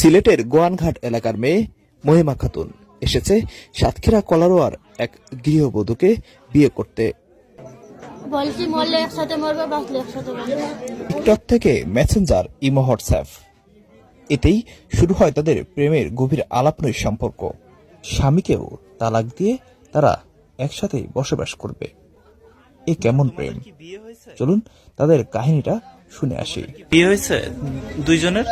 সিলেটের গোয়ানঘাট এলাকার মেয়ে মহিমা খাতুন এসেছে সাতক্ষীরা কলারোয়ার এক গৃহবধূকে বিয়ে করতে। বলছি মরলে একসাথে মরবে বাঁচলে একসাথে টিকটক থেকে মেসেঞ্জার ইমো হোয়াটসঅ্যাপ। এতেই শুরু হয় তাদের প্রেমের গভীর আলাপনয় সম্পর্ক। স্বামীকেও তালাক দিয়ে তারা একসাথেই বসবাস করবে। এ কেমন প্রেম? চলুন তাদের কাহিনীটা শুনে আসি। বিয়ে হয়েছে দুইজনের?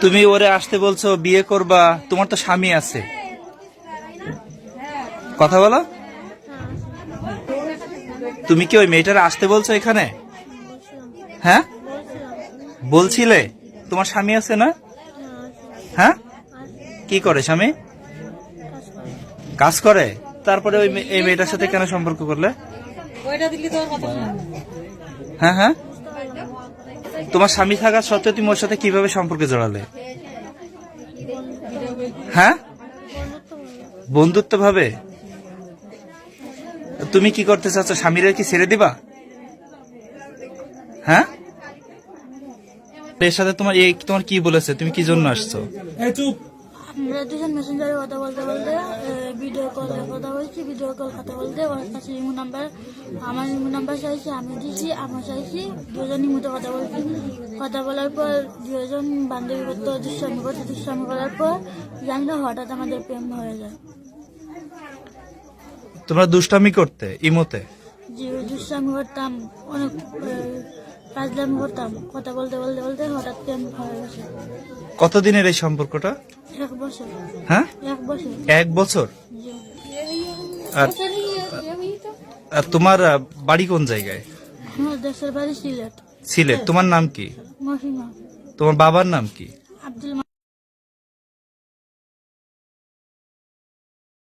তুমি ওরে আসতে বলছো বিয়ে করবা তোমার তো স্বামী আছে। কথা বলো। তুমি কি ওই মেয়েটার আসতে বলছো এখানে? হ্যাঁ? বলছিলে? তোমার স্বামী আছে না? হ্যাঁ? কি করে স্বামী? কাজ করে। তারপরে ওই এই মেয়েটার সাথে কেন সম্পর্ক করলে? হ্যাঁ হ্যাঁ? তোমার স্বামী থাকা সত্ত্বেও তুমি ওর সাথে কীভাবে সম্পর্কে জড়ালে? হ্যাঁ? বন্ধুত্ব ভাবে তুমি কি করতে চাচ্ছ, স্বামীরা কি ছেড়ে দিবা? হ্যাঁ? এর সাথে তোমার তোমার কি বলেছে? তুমি কি জন্য আসছো? আমরা দুজন মেসেঞ্জারে কথা বলতে বলতে ভিডিও কলে কথা বলছি ভিডিও কল কথা বলতে ওর কাছে ইমো নাম্বার আমার ইমো নাম্বার চাইছি আমি দিছি আমার চাইছি দুজন ইমোতে কথা বলছি। কথা বলার পর দুজন বান্ধবী করতো দুষ্টামি করতো দুষ্টামি করার পর জানি না হঠাৎ আমাদের প্রেম হয়ে যায়। তোমরা দুষ্টামি করতে ইমোতে? যে দুষ্টামি করতাম অনেক কাজলামি করতাম কথা বলতে বলতে বলতে হঠাৎ প্রেম হয়ে গেছে। কতদিনের এই সম্পর্কটা? হ্যাঁ? এক বছর। এক বছর? জি। আর আর তোমার বাড়ি কোন জায়গায়? সিলেট। সিলেট। তোমার নাম কি? তোমার বাবার নাম কি?